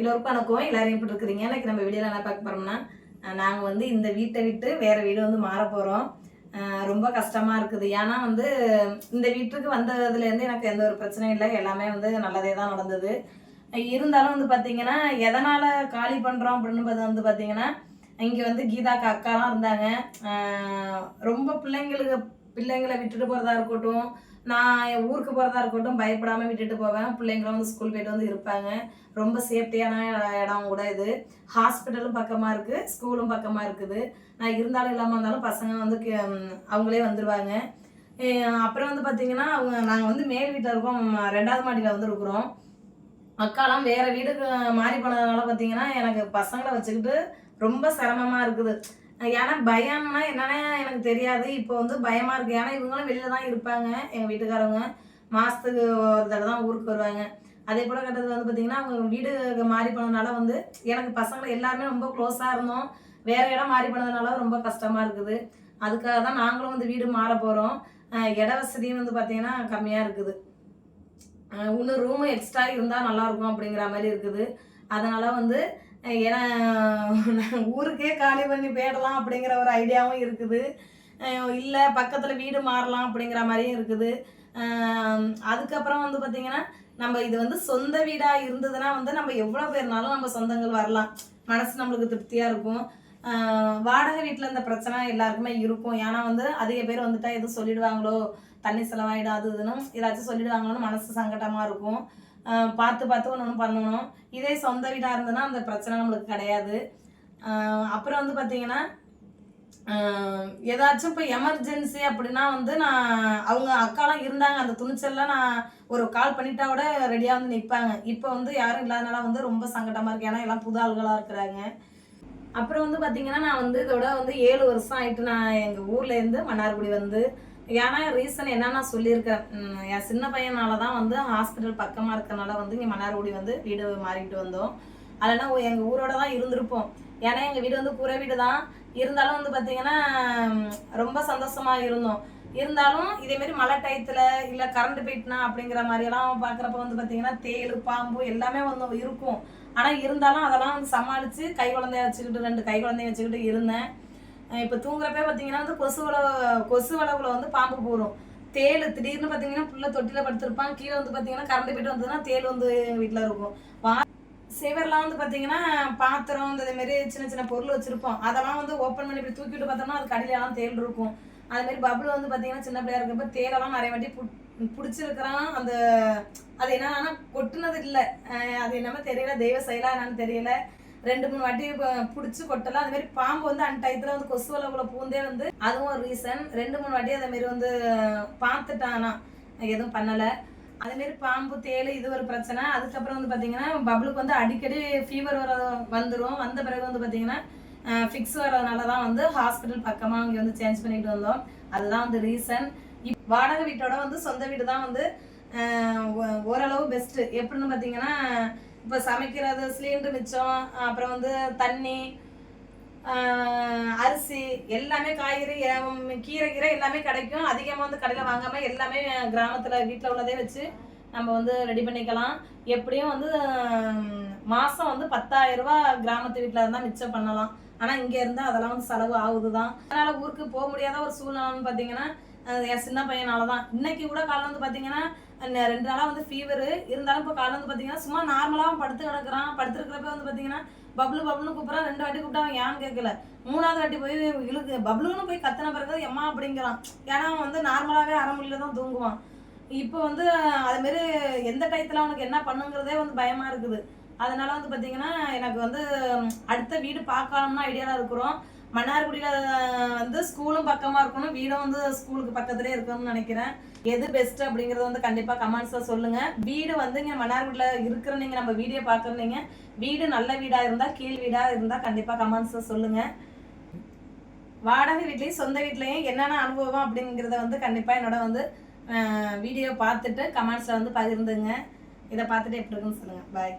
எல்லோருக்கும் வணக்கம் எல்லாரும் எப்படி இருக்கிறீங்க? எனக்கு நம்ம வீடியோவில் என்ன பார்க்க போகிறோம்னா நாங்கள் வந்து இந்த வீட்டை விட்டு வேறு வீடு வந்து மாற போகிறோம் ரொம்ப கஷ்டமாக இருக்குது. ஏன்னா வந்து இந்த வீட்டுக்கு வந்ததுலேருந்து எனக்கு எந்த ஒரு பிரச்சனையும் இல்லை. எல்லாமே வந்து நல்லதே தான் நடந்தது. இருந்தாலும் வந்து பார்த்தீங்கன்னா எதனால் காலி பண்ணுறோம் அப்படின்னு வந்து பார்த்தீங்கன்னா இங்கே வந்து கீதாக்கு அக்காலாம் இருந்தாங்க. ரொம்ப பிள்ளைங்களுக்கு பிள்ளைங்களை விட்டுட்டு போகிறதா இருக்கட்டும் நான் என் ஊருக்கு போகிறதா இருக்கட்டும் பயப்படாமல் விட்டுட்டு போவேன். பிள்ளைங்களும் வந்து ஸ்கூல் போயிட்டு வந்து இருப்பாங்க. ரொம்ப சேஃப்டியான இடம் கூட இது. ஹாஸ்பிட்டலும் பக்கமாக இருக்குது ஸ்கூலும் பக்கமாக இருக்குது. நான் இருந்தாலும் இல்லாமல் இருந்தாலும் பசங்க வந்து கே- அவங்களே வந்துடுவாங்க அப்புறம் வந்து பார்த்தீங்கன்னா அவங்க நாங்கள் வந்து மேல் வீட்டில் இருக்கோம். ரெண்டாவது மாடியில் வந்து இருக்கிறோம். அக்காலாம் வேறு வீடுக்கு மாறி போனதுனால பார்த்தீங்கன்னா எனக்கு பசங்களை வச்சுக்கிட்டு ரொம்ப சிரமமாக இருக்குது. ஏன்னா பயம்னா என்னன்னா எனக்கு தெரியாது. இப்போ வந்து பயமா இருக்கு. ஏன்னா இவங்களும் வெளியில தான் இருப்பாங்க எங்க வீட்டுக்காரவங்க. மாசத்துக்கு ஒரு தடவை தான் ஊருக்கு வருவாங்க. அதே போல கட்டத்தில் வந்து பார்த்தீங்கன்னா அவங்க வீடு மாறி போனதுனால வந்து எனக்கு பசங்களை எல்லாருமே ரொம்ப க்ளோஸாக இருந்தோம். வேற இடம் மாறி போனதுனால ரொம்ப கஷ்டமா இருக்குது. அதுக்காக தான் நாங்களும் வந்து வீடு மாற போகிறோம் இட வசதியும் வந்து பார்த்தீங்கன்னா கம்மியாக இருக்குது. இன்னும் ரூமு எக்ஸ்ட்ரா இருந்தால் நல்லாயிருக்கும் அப்படிங்கிற மாதிரி இருக்குது. அதனால வந்து ஏன்னா ஊருக்கே காலி பண்ணி போயிடலாம் அப்படிங்கிற ஒரு ஐடியாவும் இருக்குது. இல்லை பக்கத்தில் வீடு மாறலாம் அப்படிங்கிற மாதிரியும் இருக்குது. அதுக்கப்புறம் வந்து பார்த்திங்கன்னா நம்ம இது வந்து சொந்த வீடாக இருந்ததுன்னா வந்து நம்ம எவ்வளோ பேர்னாலும் நம்ம சொந்தங்கள் வரலாம். மனசு நம்மளுக்கு திருப்தியாக இருக்கும். வாடகை வீட்டில் இந்த பிரச்சனை எல்லாருக்குமே இருக்கும். ஏன்னா வந்து அதிக பேர் வந்துட்டா எதுவும் சொல்லிடுவாங்களோ? தண்ணி செலவாயிடும் அது இதுன்னு ஏதாச்சும் சொல்லிடுவாங்களோன்னு மனசு சங்கடமாக இருக்கும். பார்த்து பார்த்து ஒன்று ஒன்று பண்ணணும். இதே சொந்த வீடாக இருந்ததுன்னா அந்த பிரச்சனை நம்மளுக்கு கிடையாது. அப்புறம் வந்து பார்த்தீங்கன்னா ஏதாச்சும் இப்போ எமர்ஜென்சி அப்படின்னா வந்து நான் அவங்க அக்காலாம் இருந்தாங்க அந்த துணிச்சல்ல நான் ஒரு கால் பண்ணிட்டா கூட ரெடியாக வந்து நிற்பாங்க இப்போ வந்து யாரும் இல்லாதனால வந்து ரொம்ப சங்கடமாக இருக்கு. ஏன்னா எல்லாம் புது ஆள்களாக இருக்கிறாங்க. அப்புறம் வந்து பார்த்தீங்கன்னா நான் வந்து இதோட வந்து ஏழு வருஷம் ஆயிட்டு நான் எங்கள் ஊர்லேருந்து மன்னார்குடி வந்து ஏன்னா ரீசன் என்னன்னா சொல்லியிருக்கேன். என் சின்ன பையனால தான் வந்து ஹாஸ்பிட்டல் பக்கமாக இருக்கிறனால வந்து இங்கே மன்னார்குடி வந்து வீடு மாறிட்டு வந்தோம். அதனால் எங்கள் ஊரோட தான் இருந்திருப்போம். ஏன்னா எங்கள் வீடு வந்து கூரை வீடு தான் இருந்தாலும் வந்து பார்த்தீங்கன்னா ரொம்ப சந்தோஷமாக இருந்தோம். இருந்தாலும் இதேமாரி மழை டயத்தில் இல்லை கரண்ட் போயிட்டுனா அப்படிங்கிற மாதிரியெல்லாம் பார்க்குறப்ப வந்து பார்த்தீங்கன்னா தேள் பாம்பு எல்லாமே வந்து இருக்கும். ஆனால் இருந்தாலும் அதெல்லாம் வந்து சமாளித்து கை குழந்தைய வச்சுக்கிட்டு ரெண்டு கை குழந்தைய வச்சுக்கிட்டு இருந்தேன். இப்போ தூங்குறப்ப பார்த்தீங்கன்னா வந்து கொசு வளவு கொசு வளவுல வந்து பாம்பு போடும். தேல் திடீர்னு பார்த்தீங்கன்னா புள்ள தொட்டியில் படுத்திருப்பான். கீழே வந்து பார்த்தீங்கன்னா கரண்ட் போயிட்டு வந்ததுன்னா தேல் வந்து எங்கள் வீட்டில் இருக்கும். வா சிவர்லாம் வந்து பார்த்தீங்கன்னா பாத்திரம் இந்த மாதிரி சின்ன சின்ன பொருள் வச்சுருப்போம். அதெல்லாம் வந்து ஓப்பன் பண்ணி இப்படி தூக்கிட்டு பார்த்தோம்னா அது கடையிலலாம் தேள் இருக்கும். அதுமாரி பபுள் வந்து பார்த்தீங்கன்னா சின்ன பிள்ளையா இருக்கப்ப தேலெல்லாம் நிறைய வாட்டி புட்- பிடிச்சிருக்கிறான். அந்த அது என்ன ஆனால் கொட்டுனது இல்லை. அது என்னமோ தெரியல. தெய்வ செயலா என்னன்னு தெரியல. ரெண்டு மூணு வாட்டி பிடிச்சி கொட்டலாம். அது மாதிரி பாம்பு வந்து அந்த டயத்துல வந்து கொசு வளவுல பூந்தே வந்து அதுவும் ஒரு ரீசன் ரெண்டு மூணு வாட்டி அதே மாதிரி வந்து பார்த்துட்டானா. எதுவும் பண்ணலை. அதுமாரி பாம்பு தேள் இது ஒரு பிரச்சனை. அதுக்கப்புறம் வந்து பார்த்தீங்கன்னா பப்ளுக்கு வந்து அடிக்கடி ஃபீவர் வர வந்துடும் வந்த பிறகு வந்து பார்த்தீங்கன்னா ஃபிக்ஸ் வர்றதுனால தான் வந்து ஹாஸ்பிட்டல் பக்கமாக அங்கே வந்து சேஞ்ச் பண்ணிட்டு வந்தோம். அதுதான் வந்து ரீசன் இப் வாடகை வீட்டோட வந்து சொந்த வீடு தான் வந்து ஓரளவு பெஸ்ட்டு எப்படின்னு பார்த்தீங்கன்னா இப்போ சமைக்கிறது சிலிண்டர் மிச்சம் அப்புறம் வந்து தண்ணி அரிசி எல்லாமே காய்கறி கீரை கீரை எல்லாமே கிடைக்கும். அதிகமாக வந்து கடையில் வாங்காமல் எல்லாமே கிராமத்தில் வீட்டில் உள்ளதே வச்சு நம்ம வந்து ரெடி பண்ணிக்கலாம். எப்படியும் வந்து மாதம் வந்து பத்தாயிரம் கிராமத்து வீட்டில் இருந்தால் மிச்சம் பண்ணலாம். ஆனால் இங்கே இருந்தால் அதெல்லாம் வந்து செலவு ஆகுது தான் அதனால் ஊருக்கு போக முடியாத ஒரு சூழ்நிலைன்னு பார்த்தீங்கன்னா என் சின்ன பையனால தான் இன்னைக்கு கூட காலைல வந்து பார்த்தீங்கன்னா ரெண்டு நாளாக வந்து ஃபீவரு இருந்தாலும் இப்போ காலைல வந்து பார்த்தீங்கன்னா சும்மா நார்மலாக படுத்து கிடக்குறான். படுத்துருக்கிறப்ப வந்து பார்த்தீங்கன்னா பப்ளு பப்ளுன்னு கூப்பிட்றான். ரெண்டு வாட்டி கூப்பிட்டா அவன் ஏன்னு கேட்கல மூணாவது வாட்டி போய் இழுக்கு பப்ளுன்னு போய் கத்தின பிறகு எம்மா அப்படிங்கிறான். ஏன்னா அவன் வந்து நார்மலாகவே அரை தான் தூங்குவான். இப்போ வந்து அதுமாரி எந்த டயத்தில் அவனுக்கு என்ன பண்ணுங்கிறதே வந்து பயமாக இருக்குது. அதனால வந்து பார்த்தீங்கன்னா எனக்கு வந்து அடுத்த வீடு பார்க்கலாம்னு ஐடியாவில் இருக்கிறோம். மன்னார்குடியில் வந்து ஸ்கூலும் பக்கமாக இருக்கணும். வீடும் வந்து ஸ்கூலுக்கு பக்கத்துலேயே இருக்கணும்னு நினைக்கிறேன். எது பெஸ்ட் அப்படிங்கறத வந்து கண்டிப்பாக கமெண்ட்ஸில் சொல்லுங்கள் வீடு வந்து இங்கே மன்னார்குடியில் இருக்கிற நம்ம வீடியோ பார்க்குறீங்க. வீடு நல்ல வீடாக இருந்தால் கீழ் வீடாக இருந்தால் கண்டிப்பாக கமெண்ட்ஸில் சொல்லுங்கள் வாடகை வீட்லேயும் சொந்த வீட்லேயும் என்னென்ன அனுபவம் அப்படிங்கிறத வந்து கண்டிப்பாக என்னோட வந்து வீடியோ பார்த்துட்டு கமெண்ட்ஸில் வந்து பகிர்ந்துங்க. இதை பார்த்துட்டு எப்படி இருக்குன்னு சொல்லுங்கள் பாய்